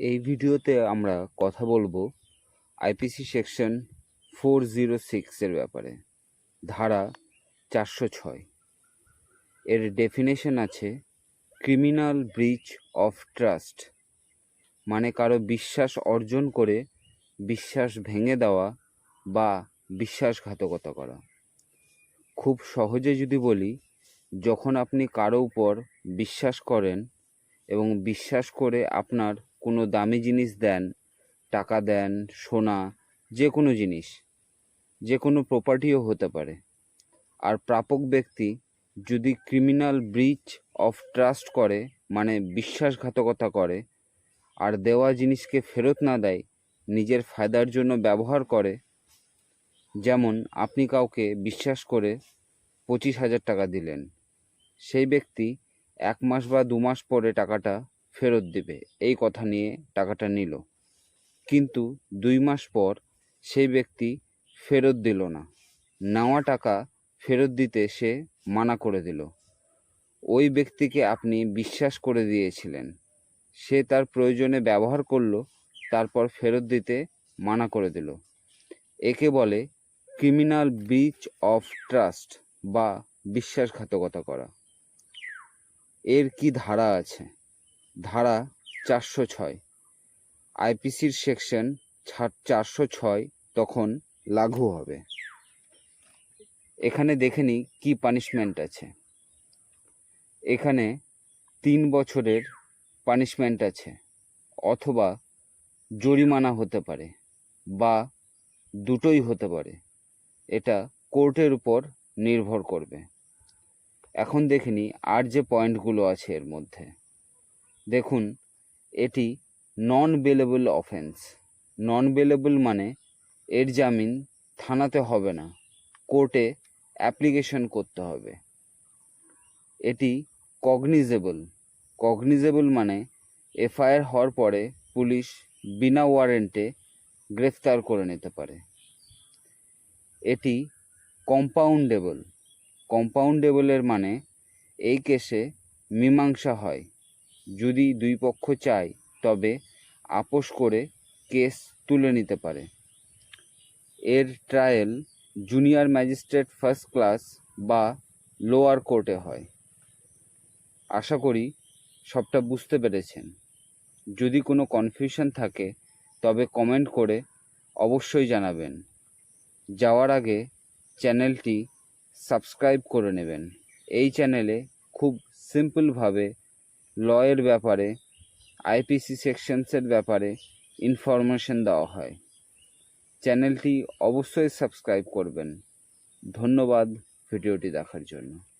এই ভিডিওতে আমরা কথা বলব আইপিসি সেকশন ফোর জিরো সিক্সের ব্যাপারে, ধারা চারশো ছয়। এর ডেফিনেশন আছে ক্রিমিনাল ব্রিচ অফ ট্রাস্ট মানে কারও বিশ্বাস অর্জন করে বিশ্বাস ভেঙে দেওয়া বা বিশ্বাসঘাতকতা করা। খুব সহজে যদি বলি, যখন আপনি কারও উপর বিশ্বাস করেন এবং বিশ্বাস করে আপনার কোনো দামি জিনিস দেন, টাকা দেন, সোনা, যে কোনো জিনিস, যে কোনো প্রপার্টিও হতে পারে। আর প্রাপক ব্যক্তি যদি ক্রিমিনাল ব্রিচ অফ ট্রাস্ট করে মানে বিশ্বাসঘাতকতা করে, আর দেওয়া জিনিসকে ফেরত না দেয়, নিজের ফায়দার জন্য ব্যবহার করে, যেমন আপনি কাউকে বিশ্বাস করে পঁচিশ হাজার টাকা দিলেন, সেই ব্যক্তি এক মাস বা দু মাস পরে টাকাটা ফেরত দেবে। এই কথা নিয়ে টাকাটা নিল। কিন্তু দুই মাস পর সেই ব্যক্তি ফেরত দিল না। নেওয়া টাকা ফেরত দিতে সে মানা করে দিল। ওই ব্যক্তিকে আপনি বিশ্বাস করে দিয়েছিলেন। সে তার প্রয়োজনে ব্যবহার করল, তারপর ফেরত দিতে মানা করে দিল। একে বলে ক্রিমিনাল ব্রিচ অফ ট্রাস্ট বা বিশ্বাসঘাতকতা করা। এর কি ধারা আছে? ধারা চারশো ছয়। আইপিসির সেকশন চারশো ছয় তখন লাঘু হবে। এখানে দেখে নিই কী পানিশমেন্ট আছে। এখানে তিন বছরের পানিশমেন্ট আছে, অথবা জরিমানা হতে পারে বা দুটোই হতে পারে। এটা কোর্টের উপর নির্ভর করবে। এখন দেখে নিই আর যে পয়েন্টগুলো আছে এর মধ্যে। দেখুন, এটি non bailable offence non bailable মানে এর জামিন থানাতে হবে না, কোর্টে অ্যাপ্লিকেশন করতে হবে। এটি কগনিজেবল কগনিজেবল মানে এফআইআর হওয়ার পরে পুলিশ বিনা ওয়ারেন্টে গ্রেফতার করে নিতে পারে। এটি কম্পাউন্ডেবল কম্পাউন্ডেবলের মানে এই কেসে মীমাংসা হয়। যদি দুই পক্ষ চায়, তবে আপোষ করে কেস তুলে নিতে পারে। এর trial junior magistrate first class বা লোয়ার কোর্টে হয়। আশা করি সবটা বুঝতে পেরেছেন। যদি কোনো কনফিউশন থাকে, তবে কমেন্ট করে অবশ্যই জানাবেন। যাওয়ার আগে চ্যানেলটি সাবস্ক্রাইব করে নেবেন। এই চ্যানেলে খুব সিম্পলভাবে লয়ের ব্যাপারে, আইপিসি সেকশনসের ব্যাপারে ইনফরমেশন দেওয়া হয়। চ্যানেলটি অবশ্যই সাবস্ক্রাইব করবেন। ধন্যবাদ ভিডিওটি দেখার জন্য।